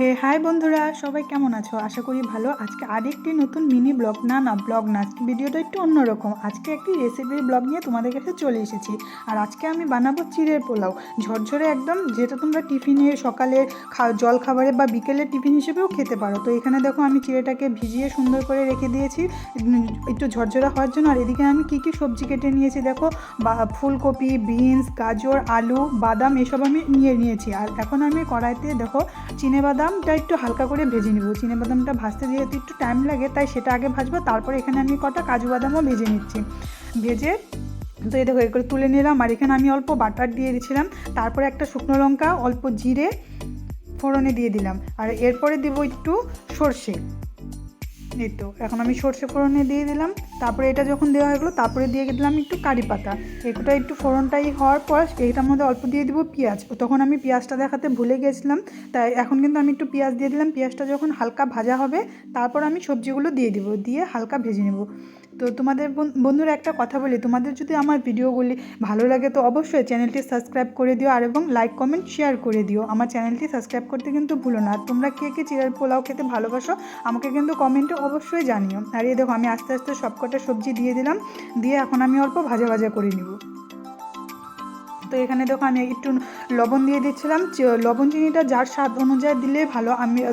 হে, high বন্ধুরা, সবাই কেমন আছো? আশা করি ভালো। আজকে আরেকটি নতুন মিনি ব্লগ, না না, ব্লগ না, আজকে ভিডিওটা একটু অন্যরকম। আজকে একটি রেসিপির ব্লগ নিয়ে তোমাদের কাছে চলে এসেছি। আর আজকে আমি বানাবো চিড়ের পোলাও। ঝরঝরে একদম যেটা তোমরা টিফিনে সকালে জল খাবারে বা বিকেলে টিফিন হিসেবেও খেতে পারো। তো এখানে দেখো আমি চিড়েটাকে ভিজিয়ে সুন্দর করে রেখে দিয়েছি। একটু ঝরঝরা হওয়ার জন্য। আর এদিকে আমি কী কী সবজি কেটে নিয়েছি দেখো? বা, ফুলকপি, বিনস, গাজর, আলু, বাদাম, এসব আমি নিয়ে নিয়েছি। আর এখন আমি কড়াইতে দেখো চিনে বাদামটা একটু হালকা করে ভেজে নিব। চিনে বাদামটা ভাজতে যেহেতু একটু টাইম লাগে, তাই সেটা আগে ভাজবো, তারপর এখানে আমি কটা কাজু বাদামও ভেজে নিচ্ছি। ভেজে তো এই দেখো করে তুলে নিলাম, আর এখানে আমি অল্প বাটার দিয়ে দিয়েছিলাম, তারপরে একটা শুকনো লঙ্কা, অল্প জিরে ফোড়নে দিয়ে দিলাম, আর এরপরে দেবো একটু সর্ষে। এই তো এখন আমি সর্ষে ফোড়নে দিয়ে দিলাম। তারপরে এটা যখন দেওয়া হয়ে গেলো, তারপরে দিয়ে দিলাম একটু কারি পাতা। এটা একটু ফোড়নটাই হওয়ার পর এইটার মধ্যে অল্প দিয়ে দিব পেঁয়াজ। তখন আমি পেঁয়াজটা দেখাতে ভুলে গেছিলাম, তাই এখন কিন্তু আমি একটু পেঁয়াজ দিয়ে দিলাম। পেঁয়াজটা যখন হালকা ভাজা হবে, তারপর আমি সবজিগুলো দিয়ে দিব, দিয়ে হালকা ভেজে নেব। তো তোমাদের বন- বন্ধুরা একটা কথা বলি, তোমাদের যদি আমার ভিডিওগুলি ভালো লাগে তো অবশ্যই চ্যানেলটি সাবস্ক্রাইব করে দিও আর এবং লাইক, কমেন্ট, শেয়ার করে দিও। আমার চ্যানেলটি সাবস্ক্রাইব করতে কিন্তু ভুলো না। তোমরা কে কে চিরার পোলাও খেতে ভালোবাসো আমাকে কিন্তু কমেন্টে অবশ্যই জানিও। আর এই দেখো আমি আস্তে আস্তে সবকটা সবজি দিয়ে দিলাম, দিয়ে এখন আমি অল্প ভাজা ভাজা করে নিব। তো এখানে দেখো আমি একটু লবণ দিয়ে দিচ্ছিলাম। লবণ চিনিটা যার স্বাদ অনুযায়ী দিলে ভালো আমি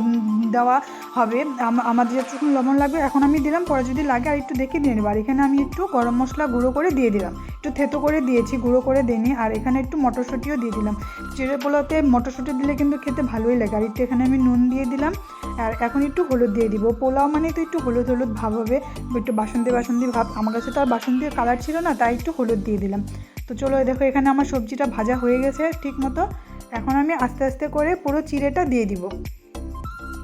দেওয়া হবে। আম- আমার যেটুকু লবণ লাগবে, এখন আমি দিলাম, পরে যদি লাগে আর একটু দেখে দিয়ে নেব। আর এখানে আমি একটু গরম মশলা গুঁড়ো করে দিয়ে দিলাম। একটু থেতো করে দিয়েছি, গুঁড়ো করে দিইনি। আর এখানে একটু মটরশুঁটিও দিয়ে দিলাম। চিড়ে পোলাওতে মটরশুঁটি দিলে কিন্তু খেতে ভালোই লাগে। আর একটু এখানে আমি নুন দিয়ে দিলাম। আর এখন একটু হলুদ দিয়ে দিব। পোলাও মানে তো একটু হলুদ হলুদ ভাব হবে। একটু বাসন্তী বাসন্তী ভাব। আমার কাছে তো আর বাসন্তীর কালার ছিল না, তাই একটু হলুদ দিয়ে দিলাম। তো চলো দেখো, এখানে আমার সবজিটা ভাজা হয়ে গেছে ঠিক মতো। এখন আমি আস্তে আস্তে করে পুরো চিড়েটা দিয়ে দিব।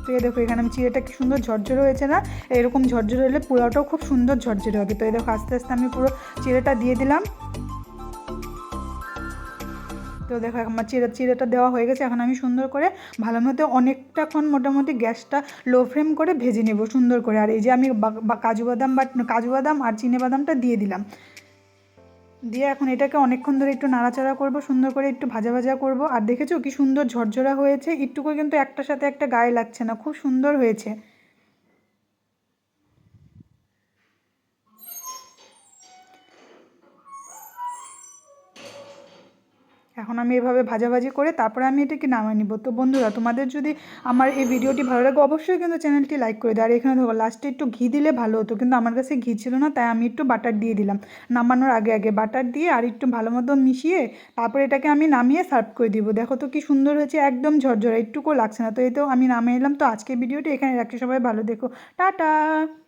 তো এই দেখো, এখানে আমি চিড়েটা কি সুন্দর ঝরঝরে হয়েছে না? এরকম ঝরঝরে হলে পোলাওটাও খুব সুন্দর ঝরঝরে হবে। তো এই দেখো, আস্তে আস্তে আমি পুরো চিড়েটা দিয়ে দিলাম। তো দেখো, আমার চিড়ে, চিড়েটা দেওয়া হয়ে গেছে। এখন আমি সুন্দর করে ভালো মতো অনেকটাক্ষণ মোটামুটি গ্যাসটা লো ফ্লেম করে ভেজে নেব সুন্দর করে। আর এই যে আমি কাজু বাদাম বা, কাজু বাদাম আর চিনে বাদামটা দিয়ে দিলাম। দিয়ে এখন এটাকে অনেকক্ষণ ধরে একটু নাড়াচাড়া করব, সুন্দর করে একটু ভাজা ভাজা করব। আর দেখেছ কি সুন্দর ঝরঝরা হয়েছে? একটুকু কিন্তু একটার সাথে একটা গায়ে লাগছে না, খুব সুন্দর হয়েছে। এখন আমি এভাবে ভাজাভাজি করে তারপরে আমি এটাকে নামিয়ে নিব। তো বন্ধুরা, তোমাদের যদি আমার এই ভিডিওটি ভালো লাগে, অবশ্যই কিন্তু চ্যানেলটি লাইক করে দাও। আর এখানে দেখো লাস্টে একটু ঘি দিলে ভালো হতো, কিন্তু আমার কাছে ঘি ছিল না, তাই আমি একটু বাটার দিয়ে দিলাম। নামানোর আগে আগে বাটার দিয়ে আর একটু ভালো মতো মিশিয়ে তারপরে এটাকে আমি নামিয়ে সার্ভ করে দিব। দেখো তো কি সুন্দর হয়েছে, একদম ঝরঝরা, একটুকুও লাগছে না। তো এই তো আমি নামিয়ে এলাম। তো আজকে ভিডিওটি এখানে রাখি সবাই ভালো দেখো টাটা!